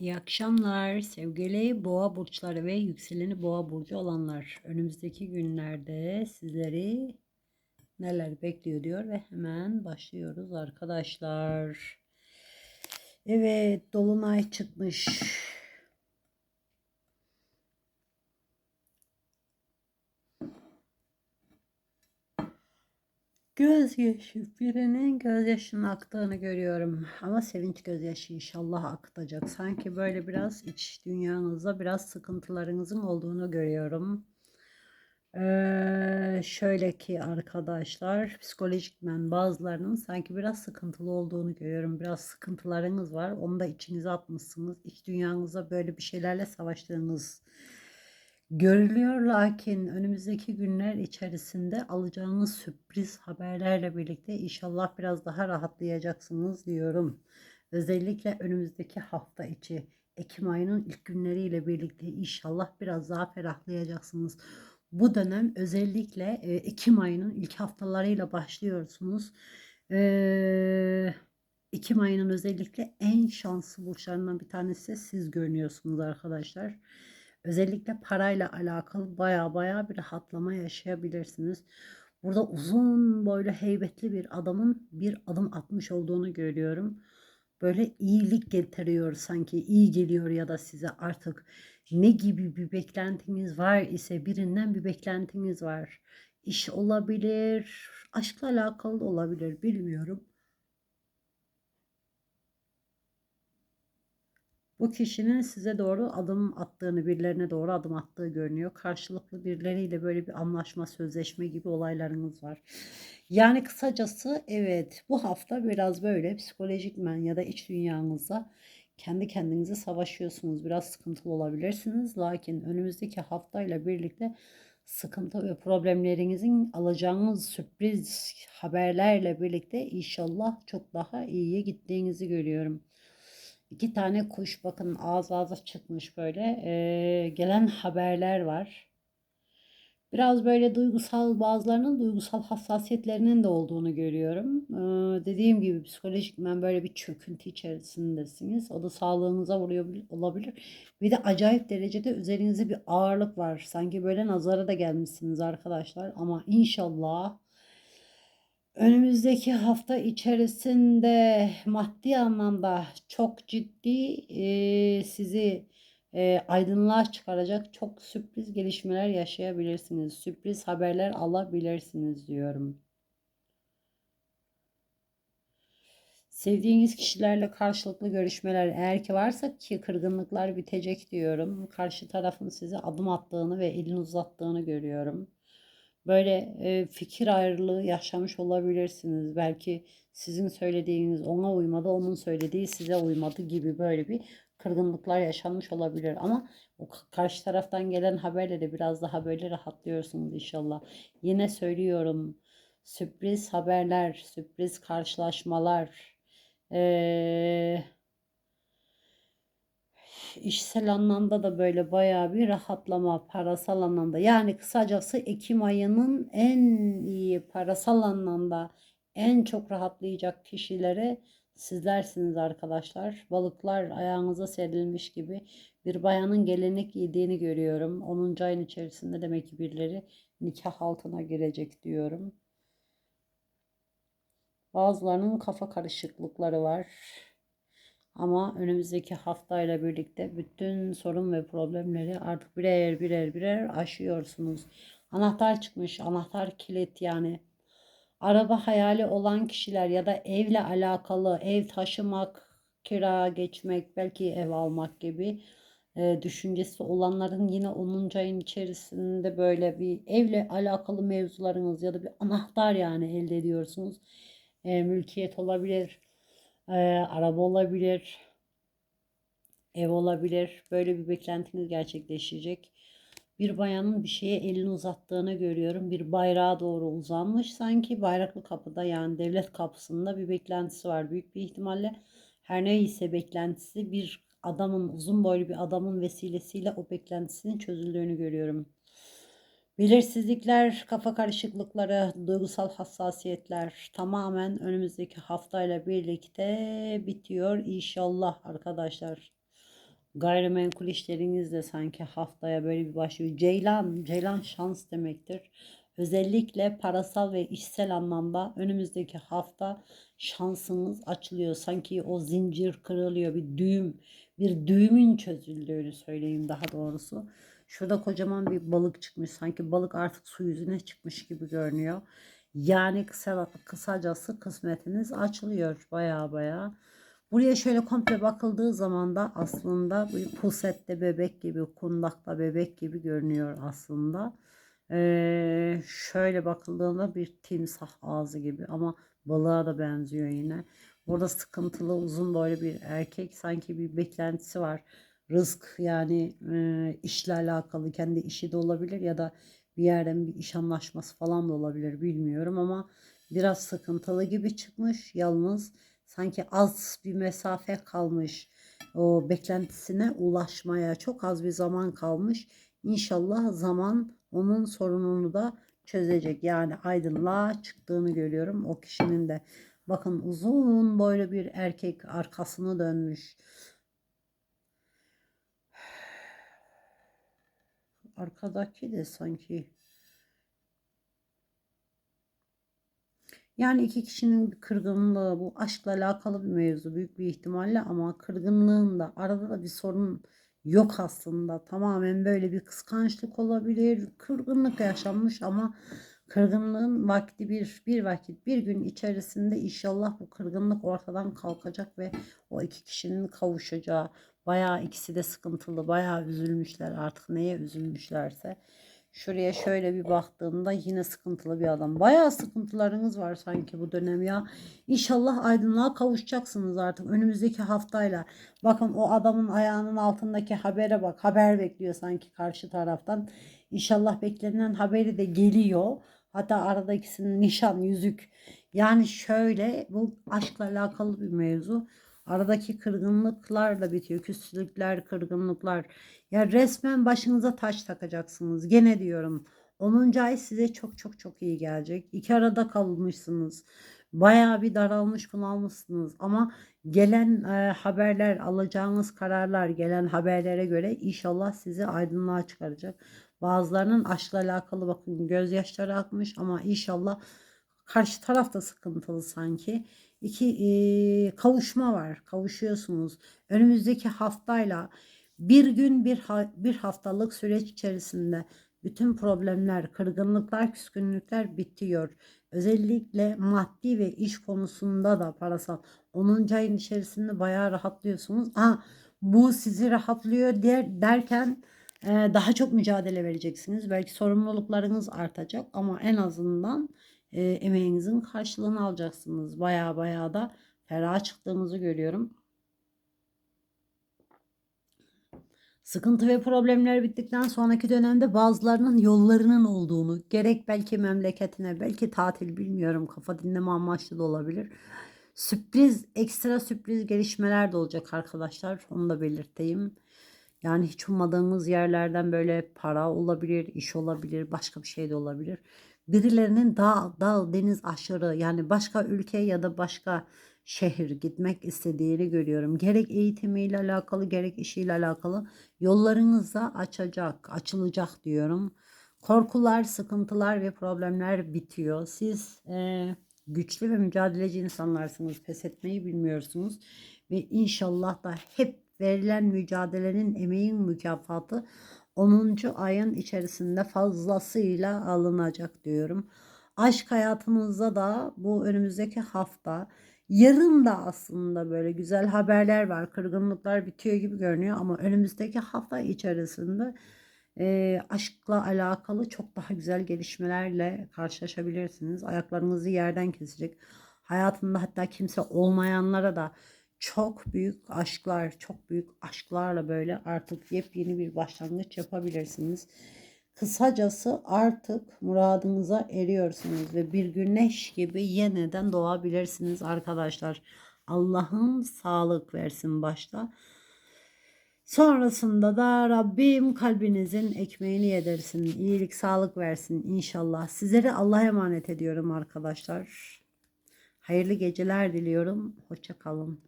İyi akşamlar sevgili boğa burçları ve yükseleni boğa burcu olanlar. Önümüzdeki günlerde sizleri neler bekliyor diyor ve hemen başlıyoruz arkadaşlar. Evet dolunay çıkmış. Gözyaşı, birinin gözyaşının aktığını görüyorum. Ama sevinç gözyaşı inşallah akıtacak. Sanki böyle biraz iç dünyanızda biraz sıkıntılarınızın olduğunu görüyorum. Ee, şöyle ki arkadaşlar psikolojikmen bazılarının sanki biraz sıkıntılı olduğunu görüyorum. Biraz sıkıntılarınız var. Onu da içinize atmışsınız. İç dünyanızda böyle bir şeylerle savaştığınız görülüyor. Lakin önümüzdeki günler içerisinde alacağınız sürpriz haberlerle birlikte inşallah biraz daha rahatlayacaksınız diyorum. Özellikle önümüzdeki hafta içi Ekim ayının ilk günleriyle birlikte inşallah biraz daha ferahlayacaksınız. Bu dönem özellikle e, Ekim ayının ilk haftalarıyla başlıyorsunuz. Ee, Ekim ayının özellikle en şanslı burçlarından bir tanesi siz görünüyorsunuz arkadaşlar. Özellikle parayla alakalı baya baya bir rahatlama yaşayabilirsiniz. Burada uzun boylu heybetli bir adamın bir adım atmış olduğunu görüyorum. Böyle iyilik getiriyor sanki iyi geliyor ya da size artık ne gibi bir beklentiniz var ise birinden bir beklentiniz var. İş olabilir, aşkla alakalı olabilir bilmiyorum. Bu kişinin size doğru adım attığını, birilerine doğru adım attığı görünüyor. Karşılıklı birileriyle böyle bir anlaşma, sözleşme gibi olaylarınız var. Yani kısacası evet bu hafta biraz böyle psikolojikmen ya da iç dünyanızda kendi kendinize savaşıyorsunuz. Biraz sıkıntılı olabilirsiniz. Lakin önümüzdeki haftayla birlikte sıkıntı ve problemlerinizin alacağınız sürpriz haberlerle birlikte inşallah çok daha iyiye gittiğinizi görüyorum. İki tane kuş bakın ağız ağza çıkmış böyle. Ee, gelen haberler var. Biraz böyle duygusal bazılarının duygusal hassasiyetlerinin de olduğunu görüyorum. Ee, dediğim gibi psikolojik ben böyle bir çöküntü içerisindesiniz. O da sağlığınıza vuruyor olabilir. Bir de acayip derecede üzerinizde bir ağırlık var. Sanki böyle nazara da gelmişsiniz arkadaşlar. Ama inşallah önümüzdeki hafta içerisinde maddi anlamda çok ciddi e, sizi e, aydınlığa çıkaracak çok sürpriz gelişmeler yaşayabilirsiniz. Sürpriz haberler alabilirsiniz diyorum. Sevdiğiniz kişilerle karşılıklı görüşmeler eğer ki varsa ki kırgınlıklar bitecek diyorum. Karşı tarafın size adım attığını ve elini uzattığını görüyorum böyle e, fikir ayrılığı yaşamış olabilirsiniz. Belki sizin söylediğiniz ona uymadı, onun söylediği size uymadı gibi böyle bir kırgınlıklar yaşanmış olabilir. Ama o karşı taraftan gelen haberle biraz daha böyle rahatlıyorsunuz inşallah. Yine söylüyorum sürpriz haberler, sürpriz karşılaşmalar, ee, işsel anlamda da böyle bayağı bir rahatlama parasal anlamda. Yani kısacası Ekim ayının en iyi parasal anlamda en çok rahatlayacak kişilere sizlersiniz arkadaşlar. Balıklar ayağınıza serilmiş gibi bir bayanın gelenek yediğini görüyorum. 10. ayın içerisinde demek ki birileri nikah altına girecek diyorum. Bazılarının kafa karışıklıkları var. Ama önümüzdeki haftayla birlikte bütün sorun ve problemleri artık birer birer birer aşıyorsunuz. Anahtar çıkmış, anahtar kilit yani. Araba hayali olan kişiler ya da evle alakalı ev taşımak, kira geçmek, belki ev almak gibi e, düşüncesi olanların yine 10. ayın içerisinde böyle bir evle alakalı mevzularınız ya da bir anahtar yani elde ediyorsunuz. E, mülkiyet olabilir e, araba olabilir, ev olabilir. Böyle bir beklentiniz gerçekleşecek. Bir bayanın bir şeye elini uzattığını görüyorum. Bir bayrağa doğru uzanmış sanki. Bayraklı kapıda yani devlet kapısında bir beklentisi var. Büyük bir ihtimalle her neyse beklentisi bir adamın uzun boylu bir adamın vesilesiyle o beklentisinin çözüldüğünü görüyorum. Belirsizlikler, kafa karışıklıkları, duygusal hassasiyetler tamamen önümüzdeki haftayla birlikte bitiyor inşallah arkadaşlar. Gayrimenkul işleriniz de sanki haftaya böyle bir başlıyor. Ceylan, ceylan şans demektir. Özellikle parasal ve işsel anlamda önümüzdeki hafta şansınız açılıyor. Sanki o zincir kırılıyor. Bir düğüm, bir düğümün çözüldüğünü söyleyeyim daha doğrusu. Şurada kocaman bir balık çıkmış. Sanki balık artık su yüzüne çıkmış gibi görünüyor. Yani kısa, kısacası kısmetiniz açılıyor baya baya. Buraya şöyle komple bakıldığı zaman da aslında pusette bebek gibi, kundakta bebek gibi görünüyor aslında. Ee, şöyle bakıldığında bir timsah ağzı gibi ama balığa da benziyor yine. Burada sıkıntılı uzun boylu bir erkek sanki bir beklentisi var. Rızk yani e, işle alakalı kendi işi de olabilir ya da bir yerden bir iş anlaşması falan da olabilir bilmiyorum ama biraz sıkıntılı gibi çıkmış. Yalnız sanki az bir mesafe kalmış. O beklentisine ulaşmaya çok az bir zaman kalmış. İnşallah zaman onun sorununu da çözecek. Yani aydınlığa çıktığını görüyorum o kişinin de. Bakın uzun boylu bir erkek arkasını dönmüş. Arkadaki de sanki Yani iki kişinin kırgınlığı bu aşkla alakalı bir mevzu büyük bir ihtimalle ama kırgınlığında arada da bir sorun yok aslında. Tamamen böyle bir kıskançlık olabilir. Kırgınlık yaşanmış ama kırgınlığın vakti bir bir vakit bir gün içerisinde inşallah bu kırgınlık ortadan kalkacak ve o iki kişinin kavuşacağı bayağı ikisi de sıkıntılı bayağı üzülmüşler artık neye üzülmüşlerse Şuraya şöyle bir baktığımda yine sıkıntılı bir adam. Bayağı sıkıntılarınız var sanki bu dönem ya. İnşallah aydınlığa kavuşacaksınız artık önümüzdeki haftayla. Bakın o adamın ayağının altındaki habere bak. Haber bekliyor sanki karşı taraftan. İnşallah beklenen haberi de geliyor. Hatta arada ikisinin nişan, yüzük. Yani şöyle bu aşkla alakalı bir mevzu. Aradaki kırgınlıklar da bitiyor. Küslükler, kırgınlıklar. Ya resmen başınıza taş takacaksınız. Gene diyorum. 10. ay size çok çok çok iyi gelecek. İki arada kalmışsınız. Bayağı bir daralmış bunalmışsınız. Ama gelen e, haberler, alacağınız kararlar, gelen haberlere göre inşallah sizi aydınlığa çıkaracak. Bazılarının aşkla alakalı bakın gözyaşları akmış ama inşallah karşı taraf da sıkıntılı sanki iki e, kavuşma var. Kavuşuyorsunuz. Önümüzdeki haftayla bir gün bir, bir haftalık süreç içerisinde bütün problemler, kırgınlıklar, küskünlükler bitiyor. Özellikle maddi ve iş konusunda da parasal 10. ayın içerisinde bayağı rahatlıyorsunuz. Ha, bu sizi rahatlıyor der, derken daha çok mücadele vereceksiniz. Belki sorumluluklarınız artacak ama en azından e, emeğinizin karşılığını alacaksınız. Baya baya da ferah çıktığınızı görüyorum. Sıkıntı ve problemler bittikten sonraki dönemde bazılarının yollarının olduğunu, gerek belki memleketine, belki tatil bilmiyorum, kafa dinleme amaçlı da olabilir. Sürpriz, ekstra sürpriz gelişmeler de olacak arkadaşlar. Onu da belirteyim. Yani hiç ummadığınız yerlerden böyle para olabilir, iş olabilir, başka bir şey de olabilir birilerinin dağ, dağ, deniz aşırı yani başka ülke ya da başka şehir gitmek istediğini görüyorum. Gerek eğitimiyle alakalı gerek işiyle alakalı yollarınızda açacak, açılacak diyorum. Korkular, sıkıntılar ve problemler bitiyor. Siz e, güçlü ve mücadeleci insanlarsınız. Pes etmeyi bilmiyorsunuz. Ve inşallah da hep verilen mücadelenin emeğin mükafatı 10. ayın içerisinde fazlasıyla alınacak diyorum. Aşk hayatımızda da bu önümüzdeki hafta yarın da aslında böyle güzel haberler var. Kırgınlıklar bitiyor gibi görünüyor ama önümüzdeki hafta içerisinde e, aşkla alakalı çok daha güzel gelişmelerle karşılaşabilirsiniz. Ayaklarınızı yerden kesecek. Hayatında hatta kimse olmayanlara da çok büyük aşklar, çok büyük aşklarla böyle artık yepyeni bir başlangıç yapabilirsiniz. Kısacası artık muradınıza eriyorsunuz ve bir güneş gibi yeniden doğabilirsiniz arkadaşlar. Allah'ın sağlık versin başta. Sonrasında da Rabbim kalbinizin ekmeğini yedirsin. iyilik, sağlık versin inşallah. Sizleri Allah'a emanet ediyorum arkadaşlar. Hayırlı geceler diliyorum. Hoşça kalın.